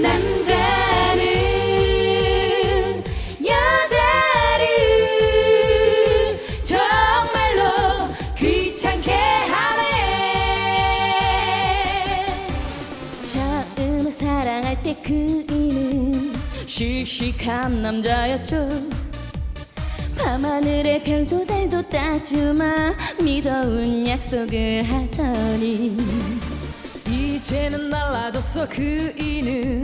남자는 여자를 정말로 귀찮게 하네. 처음 사랑할 때 그이는 씩씩한 남자였죠. 밤하늘의 별도 달도 따주마 믿어온 약속을 하더니 이제는 날라졌어. 그 이는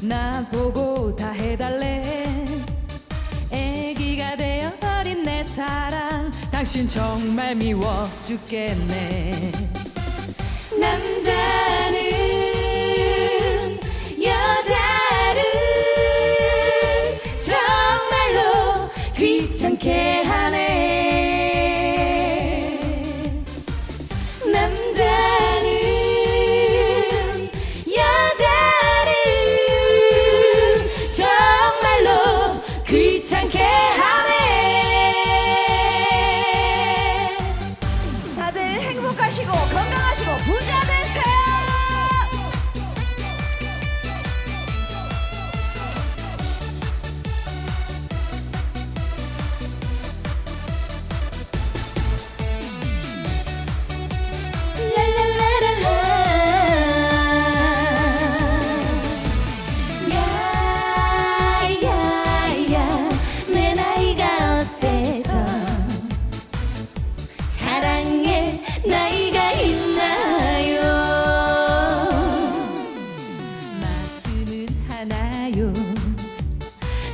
나 보고 다 해달래. 애기가 되어버린 내 사랑. 당신 정말 미워 죽겠네. 남자는 여자를 정말로 귀찮게 하네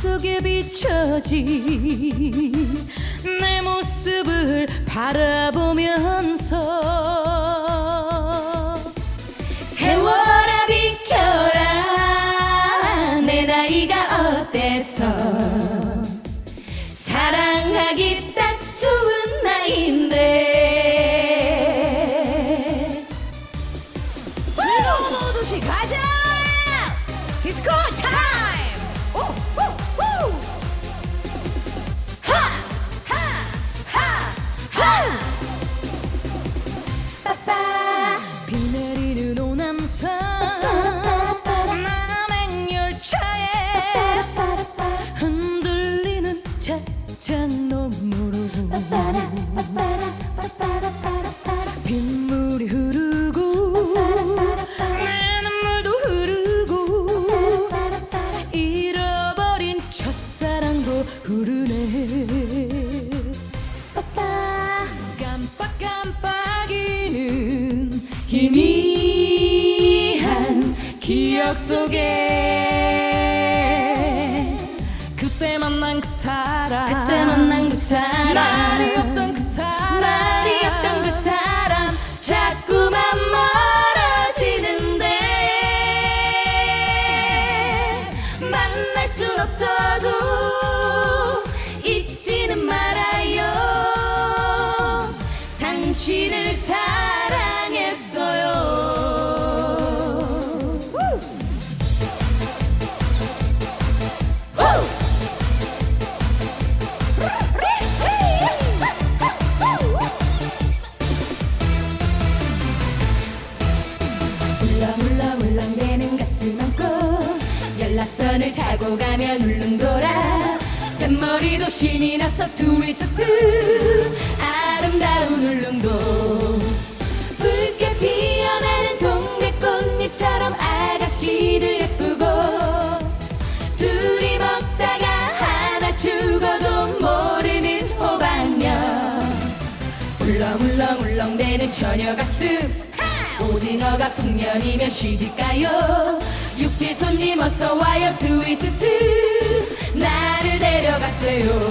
속에 비춰진 내 모습을 바라보면서 희미한 기억 속에 그때 만난 그 사람 그때 만난 그 사람 날이 없던 그 사람 말이 없던 그 사람 자꾸만 멀어지는데 만날 순 없어도 잊지는 말아요. 당신을 사랑 연락선을 타고 가면 울릉도라 뱃머리도 신이 났어 트위스트 아름다운 울릉도. 붉게 피어나는 동백꽃잎처럼 아가씨들 예쁘고. 둘이 먹다가 하나 죽어도 모르는 호박녀. 울렁울렁 울렁대는 처녀 가슴. 오징어가 풍년이면 시집가요 육지 손님 어서 와요 트위스트. 나를 데려가세요